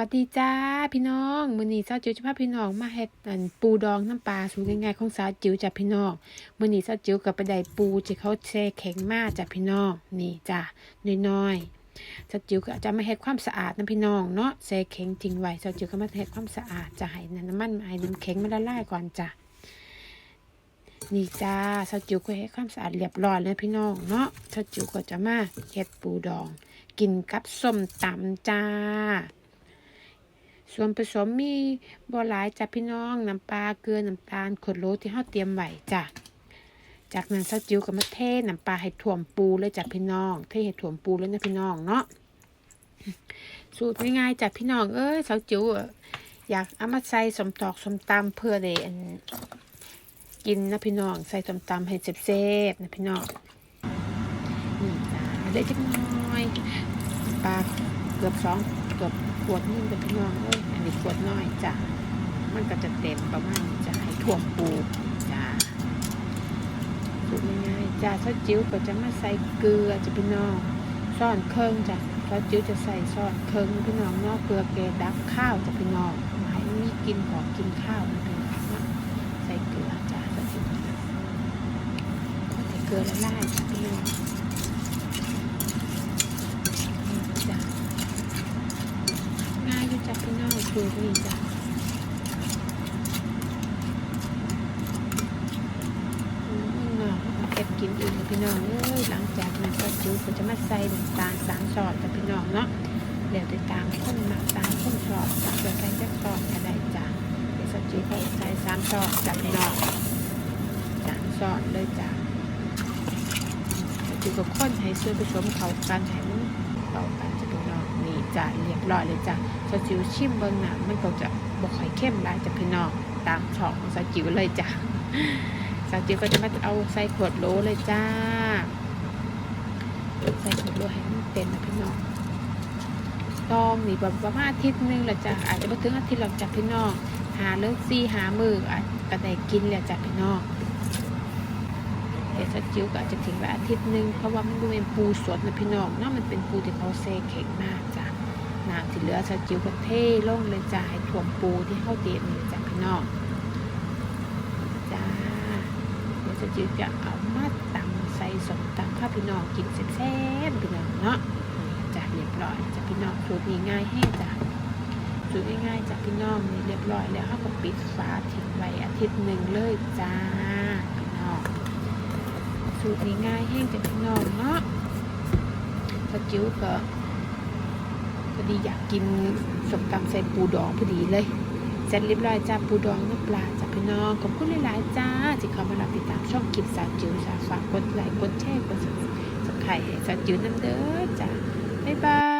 วัสดีจ้าพี่น้องมื้อนี้สาวจิ๋วจะพาพี่น้องมาเฮ็ดอันปูดองน้ำปลาสูตรง่ายๆของสาวจิ๋วจ้ะพี่น้องมื้อนี้สาวจิ๋วก็ไปได้ปูที่เขาแช่แข็งมาจ้ะพี่น้องนี่จ้ะน้อยๆสาวจิ๋วก็จะมาเฮ็ดความสะอาดนะพี่น้องเนาะแช่แข็งทิ้งไว้สาวจิ๋วก็มาเฮ็ดความสะอาดจะให้น้ำมันให้น้ำแข็งมันละลายก่อนจ้ะนี่จ้าสาวจิ๋วก็เฮ็ดความสะอาดเรียบร้อยแล้วพี่น้องเนาะสาวจิ๋วก็จะมาเฮ็ดปูดอง กินกับส้มตำจ้า ส่วนผสมมีบัวหลายจ้ะพี่น้องน้ำปลาเกลือน้ำตาลขวดโหลที่เราเตรียมไว้จ้ะจากนั้นซาจิ๋วก็มาเทน้ำปลาให้ถ่วมปูเลยจ้ะพี่น้องเทให้ถ่วมปูเลยนะพี่น้องเนาะสูตรง่ายๆจ้ะพี่น้องเอ้ยเซาจิ๋วอยากเอามาใส่สมตอกสมตำเพื่อได้อันกินนะพี่น้องใส่สมตำให้เซ็บๆนะพี่น้องนี่จ้ะได้จักหน้อยปลาเกือบสอง เกือบขวดนึงจ้ะพี่น้องเอ้ยอันนี้ขวดน้อยจ้ะมันก็จะเต็มประมาณนี้จะให้ถ่วมปูจ้ะสูตรง่ายๆจ้ะซอสจิ๋วก็จะมาใส่เกลือจ้ะพี่น้องซ่อนเครื่องจ้ะซอสจิ๋วจะใส่ซ่อนเครื่องพี่น้องนอกเกลือเกดับข้าวจ้ะพี่น้องหมันมีกินหอมกินข้าวนะพี่น้องเนาะใส่เกลือจ้ะซอสจิ๋วจ้ะใส่เกลือละลายจ้ะพี่น้องนี่จ้ะ ง่ายอยู่จ้ะ พี่น้องคือนี่จ้ะเนาะเอาเก็บกินเองนะพี่น้องเอ้ยหลังจากนั้นก็จิ๋วก็จะมาใส่น้ำตาลสามช้อนจ้ะพี่น้องเนาะเดี๋ยวติดตามคนมาตามคนชอบจะใส่จักช้อนก็ได้จ้ะเดี๋ยวสจิ๋วก็ใส่สามช้อนจ้ะพี่น้องสามช้อนเลยจ้ะจิ๋วก็คนให้ส่วนผสมเข้ากันให้มันเข้ากันจะพี่น้อง จ้ะเรียบร้อยเลยจ้ะสจิวชิมเบิ้งน่ะมันก็จะบกไข่อยเข้มหลายจากพี่น้องตามช่องของสจิวเลยจ้ะสจิวก็จะมาเอาใส่ขวดโหลเลยจ้า ใส่ขวดโหลให้มันเต็มนะพี่น้องต้องนี่แบบประมาณอาทิตย์หนึงแหละจ้ะอาจจะม่ถึงอาทิตย์หรอกจ้ะพี่น้องหาเลิกซีหามืออาจก็ได้กินแหละจ้ะพี่น้องเดี๋ยวสจิวก็อาจจะถึงละอาทิตย์หนึงเพราะว่ามันเป็นปูสดนะพี่น้องเนาะมันเป็นปูที่เขาเซแข็งมากจ้ะ น้ำที่เหลือสจิวก็เทลงเลยจ้าให้ถ่วมปูที่เข้าเตียนจ้าพี่น้องจ้าเดี๋ยวสจิวจะเอามาตำใส่สมตำข้าพี่น้องกินแซ่บๆพี่น้องเนาะจ้าเรียบร้อยจ้าพี่น้องสูตรง่ายให้จ้าสูตรง่ายๆจ้าพี่น้องนี่เรียบร้อยแล้วเขาก็ปิดฝาทิ้งไว้อาทิตย์หนึ่งเลยจ้าพี่น้องสูตรง่ายให้จ้าพี่น้องเนาะสจิวก็ พอดีอยากกินสมตำใส่ปูดองพอดีเลยเสร็จเรียบร้อยจ้าปูดองน้ำปลาจ้าพี่น้องขอบคุณหลายๆจ้าที่เข้ามารับติดตามช่องกิปสาวจิ๋วสาวฝากกดไลค์กดแชร์กดสับสไครต์สาวจิ๋วน้ำเด้อจ้าบ๊ายบาย